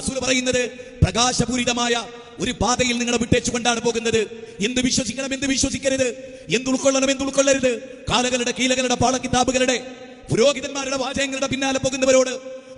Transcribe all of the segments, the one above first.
റസൂൽ പറയുന്നത് പ്രകാശപൂരിതമായ ഒരു പാതയിൽ നിങ്ങളെ വിട്ടേച്ചുകൊണ്ടാണ് പോകുന്നത്. എന്ത് വിശ്വസിക്കണം എന്ത് വിശ്വസിക്കരുത്? എന്ത് ഉൾക്കൊള്ളണം എന്ത് ഉൾക്കൊള്ളരുത്? കാലകളുടെ കീലകളുടെ പാളക്കിതാബുകളുടെ പുരോഹിതന്മാരുടെ വാചകങ്ങളുടെ പിന്നാലെ പോകുന്നവരോട്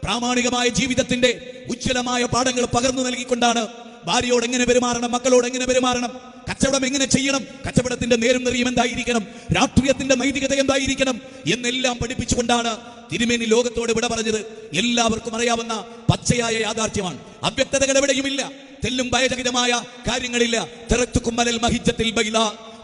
പ്രാമാണികമായ ജീവിതത്തിന്റെ ഉജ്ജ്വലമായ പാഠങ്ങൾ പകർന്നു നൽകിക്കൊണ്ടാണ് ഭാര്യയോട് എങ്ങനെ പെരുമാറണം മക്കളോട് എങ്ങനെ പെരുമാറണം കച്ചവടം എങ്ങനെ ചെയ്യണം കച്ചവടത്തിന്റെ നേരും നിറയും എന്തായിരിക്കണം രാഷ്ട്രീയത്തിന്റെ നൈതികത എന്തായിരിക്കണം എന്നെല്ലാം പഠിപ്പിച്ചുകൊണ്ടാണ് തിരുമേനി ലോകത്തോട് വിട പറഞ്ഞത് എല്ലാവർക്കും അറിയാവുന്ന പച്ചയായ യാഥാർത്ഥ്യമാണ്. അവ്യക്തതകൾ എവിടെയുമില്ല തെല്ലും ഭയചകിതമായ കാര്യങ്ങളില്ല. തിറത്തുക്കും കുമ്മലൽ മഹിജത്തിൽ ബൈല.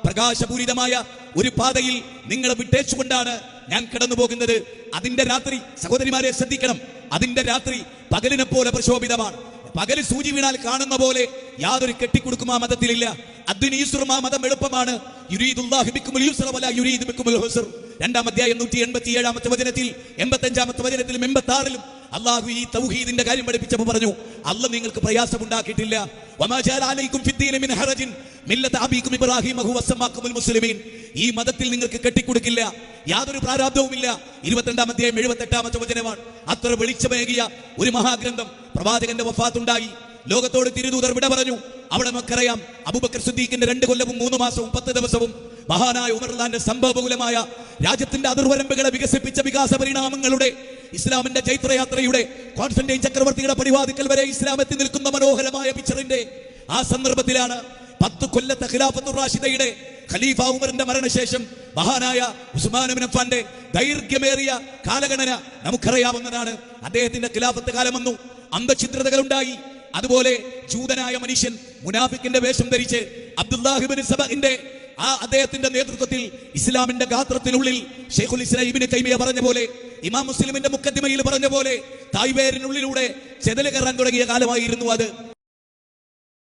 പ്രകാശപൂരിതമായ ഒരു പാതയിൽ നിങ്ങളെ വിട്ടേച്ചുകൊണ്ടാണ് ഞാൻ കടന്നു പോകുന്നത് അതിന്റെ രാത്രി സഹോദരിമാരെ ശ്രദ്ധിക്കണം. അതിന്റെ രാത്രി പകലിനെ പോലെ പ്രശോഭിതമാണ്. പകൽ സൂചി വീണാൽ കാണുന്ന പോലെ യാതൊരു കെട്ടിക്കൊടുക്കും ആ മതത്തിലില്ല. അദ്വിനീസുറും ആ മതം എളുപ്പമാണ്. യുരീദുല്ലാഹി രണ്ടാം അധ്യായം നൂറ്റി എൺപത്തി ഏഴാമത്തെ വചനത്തിൽ എൺപത്തി അഞ്ചാമത്തെ വചനത്തിലും എൺപത്തി ആറിലും അള്ളാഹു ഈ തൗഹീദിന്റെ കാര്യം പഠിപ്പിച്ചപ്പോൾ പറഞ്ഞു അല്ല നിങ്ങൾക്ക് പ്രയാസമുണ്ടാക്കിയിട്ടില്ല. ഈ മതത്തിൽ നിങ്ങൾക്ക് കെട്ടിക്കൊടുക്കില്ല. യാതൊരു പ്രാരാബ്ദവുമില്ല. ഇരുപത്തിരണ്ടാം അധ്യായം എഴുപത്തെട്ടാമത്തെ വചനമാണ്. അത്ര വെളിച്ചമേകിയ ഒരു മഹാഗ്രന്ഥം പ്രവാചകന്റെ വഫാത്തുണ്ടായി. ലോകത്തോട് തിരുദൂതർ വിട പറഞ്ഞു അവിടെ നമുക്കറിയാം അബുബക്കർ സുദ്ദീഖിന്റെ രണ്ട് കൊല്ലവും മൂന്ന് മാസവും പത്ത് ദിവസവും മഹാനായ ഉമർലാന്റെ സംഭവകുലമായ രാജ്യത്തിന്റെ അതിർവരമ്പുകളെ വികസിപ്പിച്ച വികാസ പരിണാമങ്ങളുടെ ഇസ്ലാമിന്റെ ചൈത്രയാത്രയുടെ കോൺസ്റ്റന്റൈൻ ചക്രവർത്തിയുടെ പരിവാദിക്കൽ വരെ ഇസ്ലാം എത്തി നിൽക്കുന്ന മനോഹരമായ പിക്ചറിന്റെ ആ സന്ദർഭത്തിലാണ് പത്ത് കൊല്ലത്തെ ഖിലാഫത്തുർ റാഷിദയുടെ ഖലീഫ ഉമറിന്റെ മരണശേഷം മഹാനായ ഉസ്മാൻ ബിൻ അഫ്ഫാന്റെ ദൈർഘ്യമേറിയ കാലഗണന നമുക്കറിയാവുന്നതാണ്. അദ്ദേഹത്തിന്റെ ഖിലാഫത്ത് കാലം വന്നു. ഉണ്ടായി അതുപോലെ ജൂതനായ മനുഷ്യൻ മുനാഫിക്കിന്റെ വേഷം ധരിച്ച് അബ്ദുല്ലാഹിബിൻ സബഹിന്റെ ആ അദ്ദേഹത്തിന്റെ നേതൃത്വത്തിൽ ഇസ്ലാമിന്റെ ഗാത്രത്തിനുള്ളിൽ ഷെയ്ഖുൽ ഇസ്ലാം കൈമിയ പറഞ്ഞ പോലെ ഇമാം മുസ്ലിമിന്റെ മുക്കദ്ദിമയിൽ പറഞ്ഞ പോലെ തായ്വേരിനുള്ളിലൂടെ ചെതൽ കയറാൻ തുടങ്ങിയ കാലമായിരുന്നു അത്.